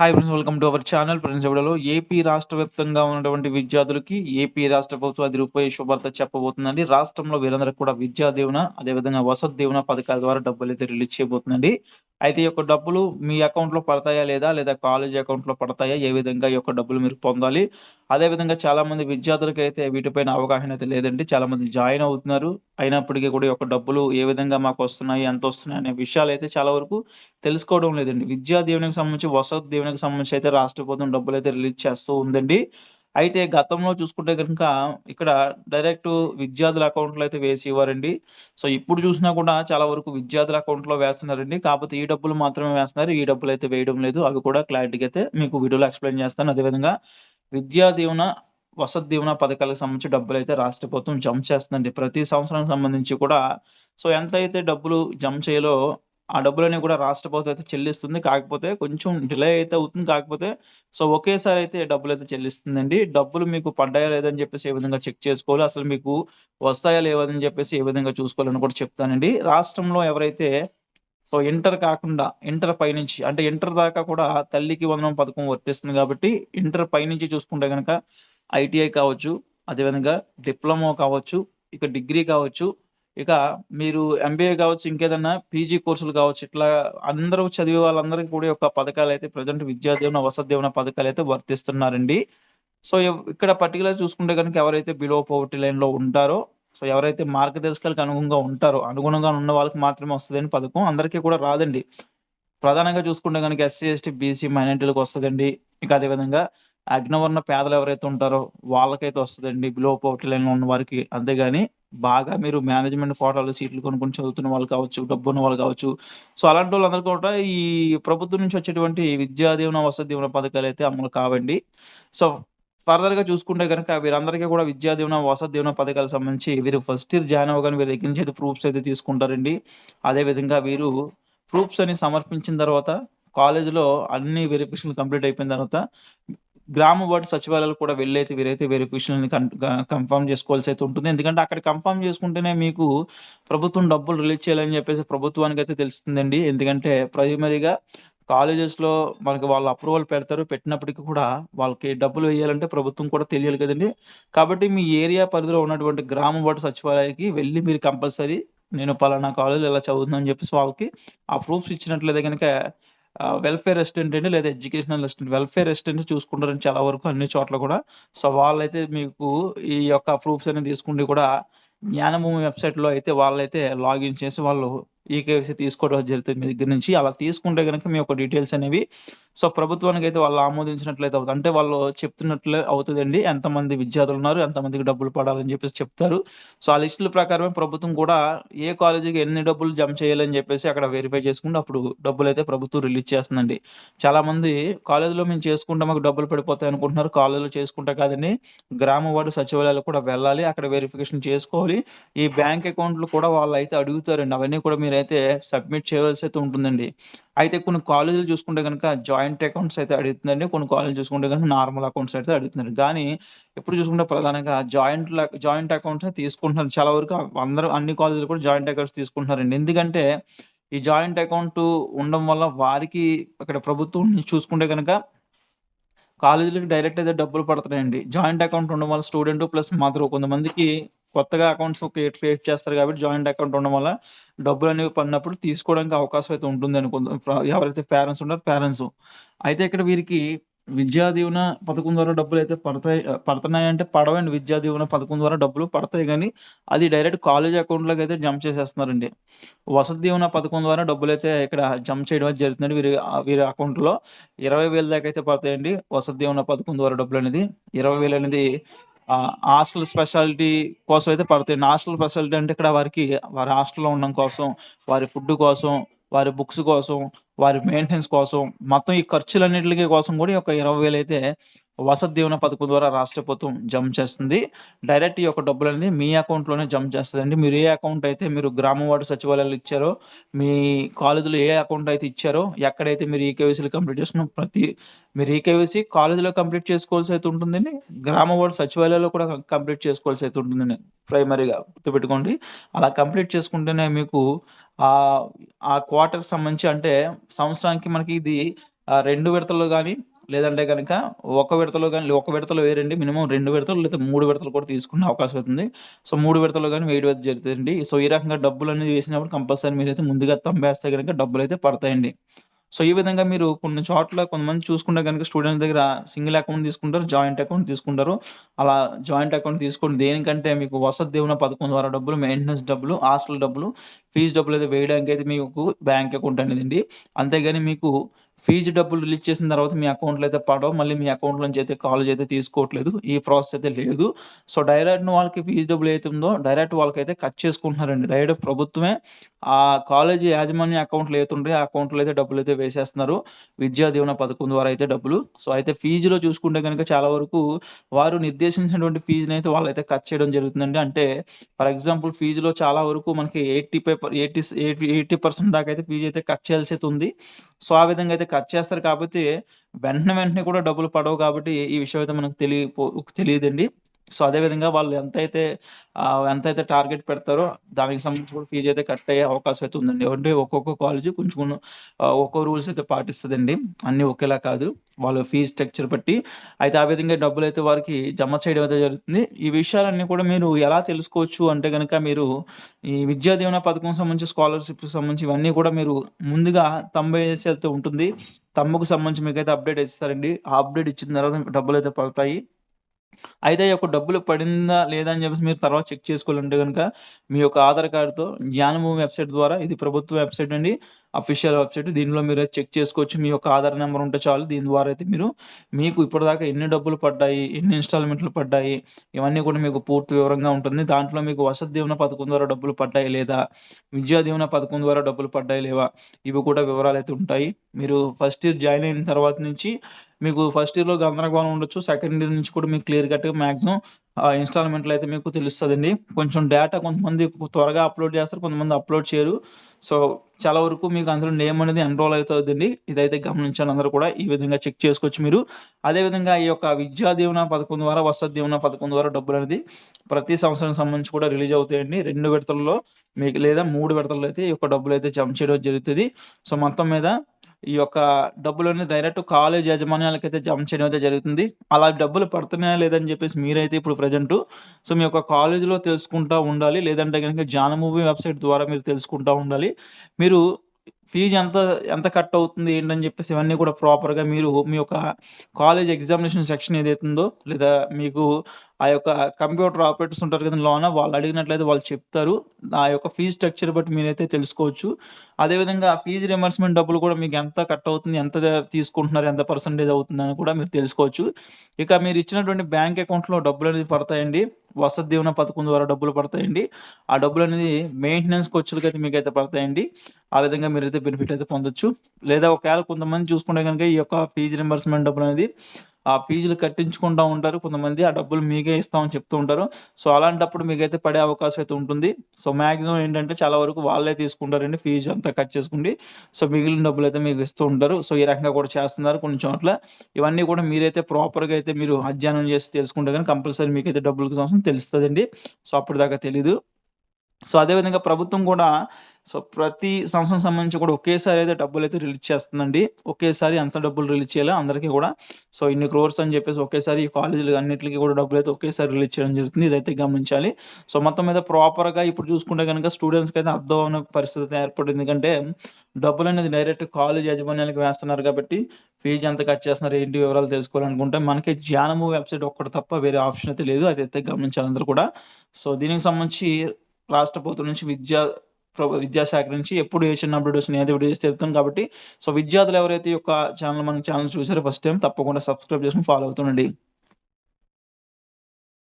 Hi friends welcome to our channel friends ఇవిడలో AP రాష్ట్ర వ్యాప్తంగా ఉన్నటువంటి విద్యార్థులకి ఏపీ రాష్ట్ర ప్రభుత్వం అది రూపాయి శుభార్త చెప్పబోతుందండి. రాష్ట్రంలో వీరందరికీ కూడా విద్యా దీవెన అదేవిధంగా వసతి దీవెన పథకాల ద్వారా డబ్బులు అయితే రిలీజ్ చేయబోతుందండి. అయితే ఈ యొక్క డబ్బులు మీ అకౌంట్లో పడతాయా లేదా? లేదా కాలేజ్ అకౌంట్లో పడతాయా? ఏ విధంగా ఈ యొక్క డబ్బులు మీరు పొందాలి? అదేవిధంగా చాలా మంది విద్యార్థులకి అయితే వీటిపైన అవగాహన అయితే లేదండి. చాలా మంది జాయిన్ అవుతున్నారు. అయినప్పటికీ కూడా ఈ యొక్క డబ్బులు ఏ విధంగా మాకు వస్తున్నాయి? ఎంత వస్తున్నాయి? అనే విషయాలు అయితే చాలా వరకు తెలుసుకోవడం లేదండి. విద్యా దీవెనకు సంబంధించి వసతి దీవెనకు సంబంధించి అయితే రాష్ట్ర ప్రభుత్వం డబ్బులు అయితే రిలీజ్ చేస్తూ ఉందండి. అయితే గతంలో చూసుకుంటే కనుక ఇక్కడ డైరెక్ట్ విద్యార్థుల అకౌంట్లో అయితే వేసి ఇవ్వారండి సో ఇప్పుడు చూసినా కూడా చాలా వరకు విద్యార్థుల అకౌంట్లో వేస్తున్నారండి. కాకపోతే ఈ డబ్బులు మాత్రమే వేస్తున్నారు. ఈ డబ్బులు అయితే వేయడం లేదు. అవి కూడా క్లారిటీగా అయితే మీకు వీడియోలో ఎక్స్ప్లెయిన్ చేస్తాను. అదేవిధంగా విద్యా దీవెన వసతి దీవెన పథకాలకు సంబంధించి డబ్బులు అయితే రాష్ట్ర ప్రభుత్వం జమ చేస్తుందండి. ప్రతి సంవత్సరం సంబంధించి కూడా. సో ఎంత అయితే డబ్బులు జమ చేయాలో ఆ డబ్బులని కూడా రాష్ట్ర ప్రభుత్వం అయితే చెల్లిస్తుంది. కాకపోతే కొంచెం డిలే అయితే అవుతుంది. కాకపోతే సో ఒకేసారి అయితే డబ్బులు అయితే చెల్లిస్తుందండి. డబ్బులు మీకు పడ్డాయా లేదని చెప్పేసి ఏ విధంగా చెక్ చేసుకోవాలి? అసలు మీకు వస్తాయా లేవని చెప్పేసి ఏ విధంగా చూసుకోవాలని కూడా చెప్తానండి. రాష్ట్రంలో ఎవరైతే సో ఇంటర్ కాకుండా ఇంటర్ పైనుంచి అంటే ఇంటర్ దాకా కూడా తల్లికి వందనం పథకం వర్తిస్తుంది కాబట్టి ఇంటర్ పైనుంచి చూసుకుంటే కనుక ఐటీఐ కావచ్చు అదేవిధంగా డిప్లొమా కావచ్చు ఇక డిగ్రీ కావచ్చు ఇక మీరు ఎంబీఏ కావచ్చు ఇంకేదన్నా పీజీ కోర్సులు కావచ్చు ఇట్లా అందరూ చదివే వాళ్ళందరికీ కూడా యొక్క పథకాలు అయితే ప్రజెంట్ విద్యా దీవెన వసతి దీవెన పథకాలు అయితే వర్తిస్తున్నారండి. సో ఇక్కడ పర్టికులర్ చూసుకుంటే కనుక ఎవరైతే బిలో పవర్టీ లైన్లో ఉంటారో సో ఎవరైతే మార్గదర్శకాలకు అనుగుణంగా ఉంటారో అనుగుణంగా ఉన్న వాళ్ళకి మాత్రమే వస్తుందండి పథకం. అందరికీ కూడా రాదండి. ప్రధానంగా చూసుకుంటే కనుక ఎస్సీ ఎస్టీ బీసీ మైనార్టీలకు వస్తుందండి. ఇక అదేవిధంగా అగ్నవర్ణ పేదలు ఎవరైతే ఉంటారో వాళ్ళకైతే వస్తుందండి బిలో పవర్టీ లైన్లో ఉన్న వారికి. అంతేగాని బాగా మీరు మేనేజ్మెంట్ కోటాలు సీట్లు కొనుక్కొని చదువుతున్న వాళ్ళు కావచ్చు డబ్బు ఉన్న వాళ్ళు కావచ్చు. సో అలాంటి వాళ్ళందరూ కూడా ఈ ప్రభుత్వం నుంచి వచ్చేటువంటి విద్యా దీవెన వసతి దీవెన పథకాలు అయితే అమలు కావండి. సో ఫర్దర్గా చూసుకుంటే కనుక వీరందరికీ కూడా విద్యా దీవెన వసతి దీవెన పథకాలకు సంబంధించి వీరు ఫస్ట్ ఇయర్ జాయిన్ అవ్వగానే వీరి దగ్గర నుంచి అయితే ప్రూఫ్స్ అయితే తీసుకుంటారండి. అదే విధంగా వీరు ప్రూఫ్స్ అని సమర్పించిన తర్వాత కాలేజీలో అన్ని వెరిఫికేషన్ కంప్లీట్ అయిపోయిన తర్వాత గ్రామ వార్డు సచివాలయాలు కూడా వెళ్ళైతే వీరైతే వెరిఫికేషన్ కన్ఫర్మ్ చేసుకోవాల్సి అయితే ఉంటుంది. ఎందుకంటే అక్కడ కన్ఫర్మ్ చేసుకుంటేనే మీకు ప్రభుత్వం డబ్బులు రిలీజ్ చేయాలని చెప్పేసి ప్రభుత్వానికి అయితే తెలుస్తుందండి. ఎందుకంటే ప్రైమరీగా కాలేజెస్లో మనకి వాళ్ళు అప్రూవల్ పెడతారు. పెట్టినప్పటికీ కూడా వాళ్ళకి డబ్బులు వేయాలంటే ప్రభుత్వం కూడా తెలియాలి కదండి. కాబట్టి మీ ఏరియా పరిధిలో ఉన్నటువంటి గ్రామ వార్డు సచివాలయానికి వెళ్ళి మీరు కంపల్సరీ నేను పలానా కాలేజ్ ఇలా చదువుతున్నాను అని చెప్పేసి వాళ్ళకి ఆ ప్రూఫ్స్ ఇచ్చినట్లయితే కనుక వెల్ఫేర్ రెసిడెంట్ అండి లేదా ఎడ్యుకేషనల్ రెసిడెంట్ వెల్ఫేర్ రెసిడెంట్ చూసుకుంటారని చాలా వరకు అన్ని చోట్ల కూడా. సో వాళ్ళైతే మీకు ఈ యొక్క ప్రూఫ్స్ అనేది తీసుకుంటే కూడా జ్ఞానభూమి వెబ్సైట్లో అయితే వాళ్ళైతే లాగిన్ చేసి వాళ్ళు ఈకేవైసీ తీసుకోవడం జరుగుతుంది మీ దగ్గర నుంచి. అలా తీసుకుంటే కనుక మీ యొక్క డీటెయిల్స్ అనేవి సో ప్రభుత్వానికి అయితే వాళ్ళు ఆమోదించినట్లయితే అవుతుంది. అంటే వాళ్ళు చెప్తున్నట్లే అవుతుందండి. ఎంతమంది విద్యార్థులు ఉన్నారు ఎంతమందికి డబ్బులు పడాలని చెప్పేసి చెప్తారు. సో ఆ లిస్టుల ప్రకారమే ప్రభుత్వం కూడా ఏ కాలేజీకి ఎన్ని డబ్బులు జమ చేయాలని చెప్పేసి అక్కడ వెరిఫై చేసుకుంటే అప్పుడు డబ్బులు అయితే ప్రభుత్వం రిలీజ్ చేస్తుందండి. చాలా మంది కాలేజీలో మేము చేసుకుంటే మాకు డబ్బులు పడిపోతాయి అనుకుంటున్నారు. కాలేజీలో చేసుకుంటే కాదండి గ్రామ వార్డు సచివాలయాలు కూడా వెళ్ళాలి. అక్కడ వెరిఫికేషన్ చేసుకోవాలి. ఈ బ్యాంక్ అకౌంట్లు కూడా వాళ్ళు అయితే అడుగుతారండి. అవన్నీ కూడా మీరు మీరైతే సబ్మిట్ చేయవలసి అయితే ఉంటుందండి. అయితే కొన్ని కాలేజీలు చూసుకుంటే కనుక జాయింట్ అకౌంట్స్ అయితే అడుగుతుందండి. కొన్ని కాలేజీలు చూసుకుంటే కనుక నార్మల్ అకౌంట్స్ అయితే అడుగుతున్నారు కానీ ఇప్పుడు చూసుకుంటే ప్రధానంగా జాయింట్ జాయింట్ అకౌంట్స్ తీసుకుంటున్నారు. చాలా వరకు అందరూ అన్ని కాలేజీలు కూడా జాయింట్ అకౌంట్స్ తీసుకుంటున్నారండి. ఎందుకంటే ఈ జాయింట్ అకౌంట్ ఉండడం వల్ల వారికి అక్కడ ప్రభుత్వం చూసుకుంటే కనుక కాలేజీలకి డైరెక్ట్ అయితే డబ్బులు పడుతున్నాయండి. జాయింట్ అకౌంట్ ఉండడం వల్ల స్టూడెంట్ ప్లస్ మాత్రం కొంతమందికి కొత్తగా అకౌంట్స్ క్రియేట్ చేస్తారు కాబట్టి జాయింట్ అకౌంట్ ఉండడం వల్ల డబ్బులు అనేవి పడినప్పుడు తీసుకోవడానికి అవకాశం అయితే ఉంటుంది అనుకుందాం ఎవరైతే పేరెంట్స్ ఉన్నారో పేరెంట్స్ అయితే ఇక్కడ వీరికి విద్యా దీవెన పథకం ద్వారా డబ్బులు అయితే పడతాయి పడుతున్నాయి అంటే పడవండి. విద్యా దీవెన పథకం ద్వారా డబ్బులు పడతాయి కానీ అది డైరెక్ట్ కాలేజ్ అకౌంట్లోకి అయితే జమ చేసేస్తున్నారండి. వసతి దీవెన పథకం ద్వారా డబ్బులు అయితే ఇక్కడ జమ చేయడం జరుగుతుందండి. వీరి వీరి అకౌంట్లో ఇరవై వేల దాకా అయితే పడతాయండి వసతి దీవెన పథకం ద్వారా డబ్బులు అనేది. ఇరవై వేలు అనేది హాస్టల్ స్పెషాలిటీ కోసం అయితే పడతాయండి. హాస్టల్ స్పెషాలిటీ అంటే ఇక్కడ వారికి వారి హాస్టల్లో ఉండడం కోసం వారి ఫుడ్ కోసం వారి బుక్స్ కోసం వారి మెయింటెనెన్స్ కోసం మొత్తం ఈ ఖర్చులన్నింటికి కోసం కూడా ఈ యొక్క ఇరవై వేలు అయితే వసతి దీవెన పథకం ద్వారా రాష్ట్ర ప్రభుత్వం జమ చేస్తుంది. డైరెక్ట్ ఈ యొక్క డబ్బులు అనేది మీ అకౌంట్లోనే జమ చేస్తుందండి. మీరు ఏ అకౌంట్ అయితే మీరు గ్రామ వార్డు సచివాలయాలు ఇచ్చారో మీ కాలేజీలో ఏ అకౌంట్ అయితే ఇచ్చారో ఎక్కడైతే మీరు ఈకేవీసీలు కంప్లీట్ చేసుకున్న ప్రతి మీరు ఈకేవీసీ కాలేజీలో కంప్లీట్ చేసుకోవాల్సి అయితే ఉంటుందండి. గ్రామ వార్డు సచివాలయాల్లో కూడా కంప్లీట్ చేసుకోవాల్సి అయితే ఉంటుందండి. ప్రైమరీగా గుర్తుపెట్టుకోండి. అలా కంప్లీట్ చేసుకుంటేనే మీకు ఆ క్వార్టర్ సంబంధించి అంటే సంవత్సరానికి మనకి ఇది ఆహ్, 2 విడతల్లో లేదంటే కనుక ఒక విడతలో కానీ ఒక విడతలో వేరండి మినిమం రెండు విడతలు లేదా మూడు విడతలు కూడా తీసుకునే అవకాశం అవుతుంది. సో, మూడు విడతలు కానీ వేయడం అయితే జరుగుతదండి. సో, ఈ రకంగా డబ్బులు అనేది వేసినప్పుడు కంపల్సరీ మీరైతే ముందుగా తంబేస్తే డబ్బులు అయితే పడతాయండి. సో, ఈ విధంగా మీరు కొన్ని చోట్ల కొంతమంది చూసుకుంటే కనుక స్టూడెంట్స్ దగ్గర సింగిల్ అకౌంట్ తీసుకుంటారు. జాయింట్ అకౌంట్ తీసుకుంటారు. అలా జాయింట్ అకౌంట్ తీసుకోండి. దేనికంటే మీకు వసతి దేవున పథకం ద్వారా డబ్బులు, మెయింటెనెన్స్ డబ్బులు, హాస్టల్ డబ్బులు, ఫీజు డబ్బులు అయితే వేయడానికి అయితే మీకు బ్యాంక్ అకౌంట్ అనేది అండి అంతేగాని మీకు ఫీజు డబ్బులు రిలీజ్ చేసిన తర్వాత మీ అకౌంట్‌లో అయితే పడవు. మళ్ళీ మీ అకౌంట్ నుంచి అయితే కాలేజ్ అయితే తీసుకోవట్లేదు. ఈ ప్రాసెస్ అయితే లేదు. సో, డైరెక్ట్ వాళ్ళకి ఫీజు డబ్బులు అయితే ఉందో డైరెక్ట్ వాళ్ళకైతే కట్ చేసుకుంటున్నారండి. డైరెక్ట్ ప్రభుత్వమే ఆ కాలేజీ యాజమాన్య అకౌంట్‌లో అయితే ఉంటాయో ఆ అకౌంట్‌లో అయితే డబ్బులు అయితే వేసేస్తున్నారు. విద్యా దీవెన పథకం ద్వారా అయితే డబ్బులు. సో, అయితే ఫీజులో చూసుకుంటే కనుక చాలా వరకు వారు నిర్దేశించినటువంటి ఫీజునైతే వాళ్ళైతే కట్ చేయడం జరుగుతుందండి. అంటే ఫర్ ఎగ్జాంపుల్ ఫీజులో చాలా వరకు మనకి ఎయిటీ ఫైవ్ ఎయిటీ స్ ఎయిటీ 80% దాకా అయితే ఫీజు అయితే కట్ చేయాల్సి అయితే ఉంది. సో, ఆ విధంగా అయితే కట్ చేస్తారు కాబట్టి వెంటనే వెంటనే కూడా డబ్బులు పడవు కాబట్టి ఈ విషయం అయితే మనకు తెలియ తెలియదండి సో, అదే విధంగా వాళ్ళు ఎంతైతే ఎంతైతే టార్గెట్ పెడతారో దానికి సంబంధించి కూడా ఫీజు అయితే కట్ అయ్యే అవకాశం అయితే ఉందండి. అంటే ఒక్కొక్క కాలేజ్ కొంచెం కొంచెం ఒక్కో రూల్స్ అయితే పాటిస్తుందండి అన్నీ ఒకేలా కాదు. వాళ్ళ ఫీజ్ స్ట్రక్చర్ బట్టి. అయితే ఆ విధంగా డబ్బులైతే వారికి జమ చేయడం అయితే జరుగుతుంది. ఈ విషయాలన్నీ కూడా మీరు ఎలా తెలుసుకోవచ్చు అంటే కనుక మీరు ఈ విద్యా దీవెన పథకం సంబంధించి స్కాలర్షిప్ సంబంధించి ఇవన్నీ కూడా మీరు ముందుగా తొంభై ఏసి ఉంటుంది. తమ్ముకు సంబంధించి మీకైతే అప్డేట్ ఇస్తారండి. ఆ అప్డేట్ ఇచ్చిన తర్వాత డబ్బులు అయితే పడతాయి. అయితే ఈ యొక్క డబ్బులు పడిందా లేదా అని చెప్పేసి మీరు తర్వాత చెక్ చేసుకోవాలంటే కనుక మీ యొక్క ఆధార్ కార్డుతో జ్ఞానభూమి వెబ్‌సైట్ ద్వారా ఇది ప్రభుత్వ వెబ్‌సైట్ అండి. Official website. దీనిలో మీరు చెక్ చేసుకోవచ్చు. మీ యొక్క ఆధార్ నెంబర్ ఉంటే చాలు. దీని ద్వారా అయితే మీరు మీకు ఇప్పటిదాకా ఎన్ని డబ్బులు పడ్డాయి, ఎన్ని ఇన్‌స్టాల్‌మెంట్‌లు పడ్డాయి, ఇవన్నీ కూడా మీకు పూర్తి వివరంగా ఉంటుంది. దాంట్లో మీకు వసతి దీవెన పథకం ద్వారా డబ్బులు పడ్డాయి లేదా, విద్యా దీవెన పథకం ద్వారా డబ్బులు పడ్డాయి లేవా, ఇవి కూడా వివరాలు అయితే ఉంటాయి. మీరు ఫస్ట్ ఇయర్ జాయిన్ అయిన తర్వాత నుంచి మీకు ఫస్ట్ ఇయర్‌లో గందరగోళం ఉండొచ్చు. సెకండ్ ఇయర్ నుంచి కూడా మీకు క్లియర్ కట్‌గా మ్యాక్సిమం ఇన్‌స్టాల్‌మెంట్‌లు అయితే మీకు తెలుస్తుందండి కొంచెం డేటా కొంతమంది త్వరగా అప్‌లోడ్ చేస్తారు. కొంతమంది అప్‌లోడ్ చేయరు. సో, చాలా వరకు మీకు అందులో నేమ్ అనేది ఎన్రోల్ అవుతుందండి ఇదైతే గమనించండి అందరూ కూడా. ఈ విధంగా చెక్ చేసుకోవచ్చు మీరు. అదే విధంగా ఈ యొక్క విద్యా దీవెన పథకం ద్వారా, వసతి దీవెన పథకం ద్వారా డబ్బులనేది ప్రతి సంవత్సరం సంబంధించి కూడా రిలీజ్ అవుతాయండి. రెండు విడతల్లో మీకు లేదా మూడు విడతల్లో అయితే ఈ యొక్క అయితే జమ చేయడం జరుగుతుంది సో, మొత్తం మీద ఈ యొక్క డబ్బులనేది డైరెక్ట్ కాలేజ్ యాజమాన్యాలకైతే జమ చేయడం అయితే జరుగుతుంది. అలా డబ్బులు పడుతున్నాయా లేదని చెప్పేసి మీరైతే ఇప్పుడు ప్రజెంట్ సో, మీ యొక్క కాలేజ్‌లో తెలుసుకుంటా ఉండాలి. లేదంటే గనక జ్ఞానభూమి వెబ్‌సైట్ ద్వారా మీరు తెలుసుకుంటా ఉండాలి. మీరు ఫీజు ఎంత ఎంత కట్ అవుతుంది ఏంటని చెప్పేసి ఇవన్నీ కూడా ప్రాపర్‌గా మీరు మీ యొక్క కాలేజ్ ఎగ్జామినేషన్ సెక్షన్ ఏదైతే ఉందో లేదా మీకు ఆ యొక్క కంప్యూటర్ ఆపరేటర్స్ ఉంటారు కదా లోన వాళ్ళు అడిగినట్లయితే వాళ్ళు చెప్తారు. ఆ యొక్క ఫీజ్ స్ట్రక్చర్ బట్టి మీరైతే తెలుసుకోవచ్చు. అదేవిధంగా ఫీజు రెమెన్స్మెంట్ డబ్బులు కూడా మీకు ఎంత కట్ అవుతుంది, ఎంత తీసుకుంటున్నారు, ఎంత పర్సెంటేజ్ అవుతుందని కూడా మీరు తెలుసుకోవచ్చు. ఇక మీరు ఇచ్చినటువంటి బ్యాంక్ అకౌంట్‌లో డబ్బులు అనేది పడతాయండి. వసతి దీవెన పథకం ద్వారా డబ్బులు పడతాయండి. ఆ డబ్బులు అనేది మెయింటెనెన్స్ ఖర్చులకైతే మీకైతే పడతాయండి. ఆ విధంగా మీరైతే బెనిఫిట్ అయితే పొందొచ్చు. లేదా ఒకవేళ కొంతమంది చూసుకుంటే కనుక ఈ యొక్క ఫీజు రింబర్స్మెంట్ డబ్బులు అనేది ఆ ఫీజులు కట్టించుకుంటూ ఉంటారు. కొంతమంది ఆ డబ్బులు మీకే ఇస్తామని చెప్తూ ఉంటారు. సో, అలాంటప్పుడు మీకైతే పడే అవకాశం అయితే ఉంటుంది. సో, మాక్సిమం ఏంటంటే చాలా వరకు వాళ్ళే తీసుకుంటారండి ఫీజు అంతా కట్ చేసుకుండి. సో, మిగిలిన డబ్బులు అయితే మీకు ఇస్తూ ఉంటారు. సో, ఈ రకంగా కూడా చేస్తున్నారు కొన్ని చోట్ల. ఇవన్నీ కూడా మీరైతే ప్రాపర్‌గా అయితే మీరు అధ్యయనం చేసి తెలుసుకుంటే కానీ కంపల్సరీ మీకైతే డబ్బులకి సంవత్సరం తెలుస్తుందండి సో, అప్పటిదాకా తెలీదు. సో, అదే విధంగా ప్రభుత్వం కూడా సో, ప్రతి సంవత్సరం సంబంధించి కూడా ఒకేసారి అయితే డబ్బులైతే రిలీజ్ చేస్తుందండి. ఒకేసారి అంత డబ్బులు రిలీజ్ చేయాలి అందరికీ కూడా సో, ఇన్ని క్రోర్స్ అని చెప్పేసి ఒకేసారి ఈ కాలేజీలు అన్నింటికి కూడా డబ్బులు అయితే ఒకేసారి రిలీజ్ చేయడం జరుగుతుంది. ఇదైతే గమనించాలి. సో, మొత్తం మీద ప్రాపర్‌గా ఇప్పుడు చూసుకుంటే కనుక స్టూడెంట్స్కి అర్థం అవ్వని పరిస్థితి అయితే ఏర్పడింది. ఎందుకంటే డబ్బులు అనేది డైరెక్ట్ కాలేజ్ యాజమాన్యానికి వేస్తున్నారు కాబట్టి ఫీజు ఎంత కట్ చేస్తున్నారు, ఏంటి వివరాలు తెలుసుకోవాలనుకుంటే మనకి జ్ఞానము వెబ్‌సైట్ ఒక్కటి తప్ప వేరే ఆప్షన్ అయితే లేదు. అదైతే గమనించాలి అందరూ కూడా. సో, దీనికి సంబంధించి రాష్ట్ర ప్రభుత్వం నుంచి విద్యా విద్యాశాఖ నుంచి ఎప్పుడు ఏ చిన్న అప్డేట్ వచ్చినా ఏదో వీడియోస్ కాబట్టి సో, విద్యార్థులు ఎవరైతే ఈ యొక్క ఛానల్ మన ఛానల్ చూసారో ఫస్ట్ టైం తప్పకుండా సబ్స్క్రైబ్ చేసుకొని ఫాలో అవుతుండండి.